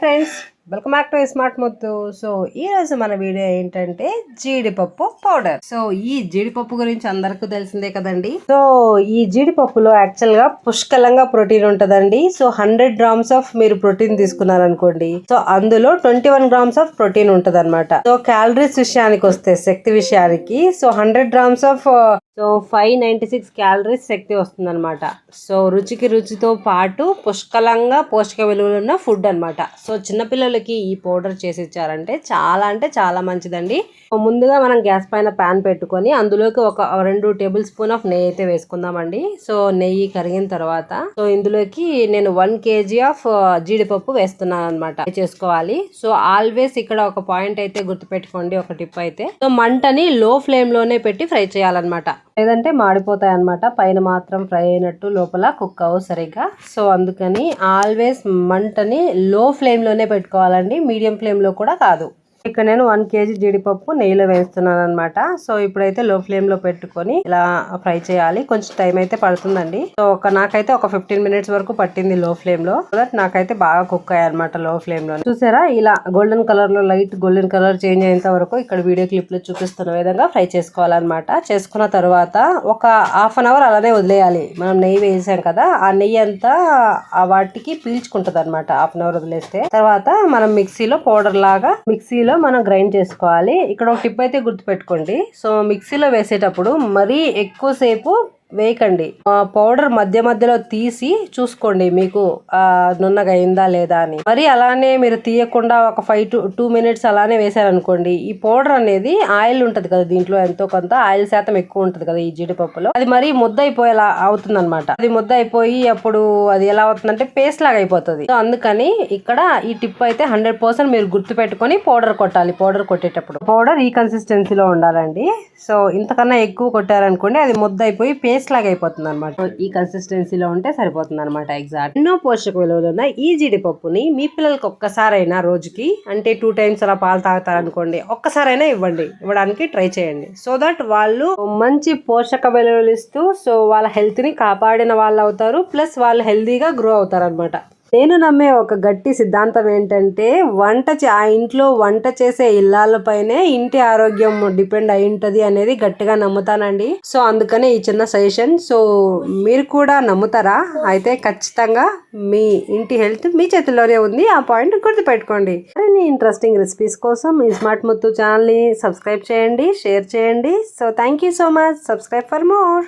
Friends welcome back to smart ముద్దు so ఈ రోజు మన వీడియో ఏంటంటే జీడిపప్పు పౌడర్ సో ఈ జీడిపప్పు గురించి అందరికీ తెలిసిందే కదండి. సో ఈ జీడిపప్పులో యాక్చువల్గా పుష్కలంగా ప్రోటీన్ ఉంటదండి. సో హండ్రెడ్ గ్రామ్స్ ఆఫ్ మీరు ప్రోటీన్ తీసుకున్నారనుకోండి. సో అందులో twenty one grams of protein ఉంటదనమాట సో క్యాలరీస్ విషయానికి వస్తే శక్తి విషయానికి so hundred grams of so five ninety six calories శక్తి వస్తుందన్నమాట. సో రుచికి రుచితో పాటు పుష్కలంగా పోషక విలువలు ఉన్న ఫుడ్ అన్నమాట. సో చిన్నపిల్లలకి ఈ పౌడర్ చేసి ఇచ్చారంటే చాలా అంటే చాలా మంచిదండి. ముందుగా మనం గ్యాస్ పైన ప్యాన్ పెట్టుకొని అందులోకి ఒక రెండు టేబుల్ స్పూన్ ఆఫ్ నెయ్యి అయితే వేసుకుందామండి. సో నెయ్యి కరిగిన తర్వాత సో ఇందులోకి నేను వన్ కేజీ ఆఫ్ జీడిపప్పు వేస్తున్నాను అనమాట చేసుకోవాలి. సో ఆల్వేస్ ఇక్కడ ఒక పాయింట్ అయితే గుర్తుపెట్టుకోండి ఒక టిప్ అయితే. సో మంటని లో ఫ్లేమ్లోనే పెట్టి ఫ్రై చేయాలన్నమాట. లేదంటే మాడిపోతాయి అన్నమాట పైన మాత్రం ఫ్రై అయినట్టు లోపల కుక్ అవ్వ సరిగ్గా. సో అందుకని ఆల్వేస్ మంటని లో ఫ్లేమ్లోనే పెట్టుకోవాలండి. మీడియం ఫ్లేమ్లో కూడా కాదు. ఇక్కడ నేను వన్ కేజీ జీడిపప్పు నెయ్యిలో వేస్తున్నాను అనమాట సో ఇప్పుడైతే లో ఫ్లేమ్లో పెట్టుకొని ఇలా ఫ్రై చేయాలి. కొంచెం టైం అయితే పడుతుందండి. సో ఒక నాకైతే ఒక ఫిఫ్టీన్ మినిట్స్ వరకు పట్టింది లో ఫ్లేమ్లో సో దట్ నాకైతే బాగా కుక్ అయ్యాయి లో ఫ్లేమ్లో చూసారా? ఇలా గోల్డెన్ కలర్లో లైట్ గోల్డెన్ కలర్ చేంజ్ అయ్యేంత వరకు ఇక్కడ వీడియో క్లిప్లో చూపిస్తున్న విధంగా ఫ్రై చేసుకోవాలన్నమాట. చేసుకున్న తర్వాత ఒక హాఫ్ అన్ అవర్ అలానే వదిలేయాలి. మనం నెయ్యి వేసాం కదా ఆ నెయ్యి అంతా ఆ వాటికి పీల్చుకుంటుంది అనమాట హాఫ్ అన్ అవర్ వదిలేస్తే. తర్వాత మనం మిక్సీలో పౌడర్ లాగా మిక్సీలో మనం గ్రైండ్ చేసుకోవాలి. ఇక్కడ ఒక టిప్ అయితే గుర్తుపెట్టుకోండి. సో మిక్సీలో వేసేటప్పుడు మరీ ఎక్కువసేపు వేయకండి. పౌడర్ మధ్య మధ్యలో తీసి చూసుకోండి మీకు ఆ నున్నగా అయిందా లేదా అని. మరి అలానే మీరు తీయకుండా ఒక ఫైవ్ టు టూ మినిట్స్ అలానే వేసారనుకోండి ఈ పౌడర్ అనేది ఆయిల్ ఉంటుంది కదా దీంట్లో ఎంతో కొంత ఆయిల్ శాతం ఎక్కువ ఉంటుంది కదా ఈ జీడిపప్పులో. అది మరీ ముద్ద అయిపోయేలా అవుతుంది అనమాట అది ముద్ద అయిపోయి అప్పుడు అది ఎలా అవుతుందంటే పేస్ట్ లాగా అయిపోతుంది. సో అందుకని ఇక్కడ ఈ టిప్ అయితే హండ్రెడ్ పర్సెంట్ మీరు గుర్తు పెట్టుకొని పౌడర్ కొట్టాలి పౌడర్ కొట్టేటప్పుడు. పౌడర్ ఈ కన్సిస్టెన్సీలో ఉండాలండి. సో ఇంతకన్నా ఎక్కువ కొట్టారనుకోండి అది ముద్ద అయిపోయి పేస్ట్ లాగా అయిపోతుంది అనమాట ఈ కన్సిస్టెన్సీలో ఉంటే సరిపోతుంది అనమాట ఎగ్జాక్ట్ ఎన్నో పోషక విలువలు ఉన్న ఈ జీడిపప్పుని మీ పిల్లలకి ఒక్కసారైనా రోజుకి అంటే టూ టైమ్స్ అలా పాలు తాగుతారనుకోండి ఒక్కసారైనా ఇవ్వండి. ఇవ్వడానికి ట్రై చేయండి. సో దట్ వాళ్ళు మంచి పోషక విలువలు ఇస్తూ సో వాళ్ళ హెల్త్ని కాపాడిన వాళ్ళు అవుతారు ప్లస్ వాళ్ళు హెల్తీగా గ్రో అవుతారు అనమాట నేను నమ్మే ఒక గట్టి సిద్ధాంతం ఏంటంటే వంట చే- ఆ ఇంట్లో వంట చేసే ఇల్లాలపైనే ఇంటి ఆరోగ్యం డిపెండ్ అయి ఉంటుంది అనేది గట్టిగా నమ్ముతానండి. సో అందుకనే ఈ చిన్న సజెషన్. సో మీరు కూడా నమ్ముతారా? అయితే ఖచ్చితంగా మీ ఇంటి హెల్త్ మీ చేతిలోనే ఉంది. ఆ పాయింట్ గుర్తుపెట్టుకోండి. మరిన్ని ఇంట్రెస్టింగ్ రెసిపీస్ కోసం ఈ స్మార్ట్ ముత్తు ఛానల్ని సబ్స్క్రైబ్ చేయండి షేర్ చేయండి. So thank you so much. Subscribe for more.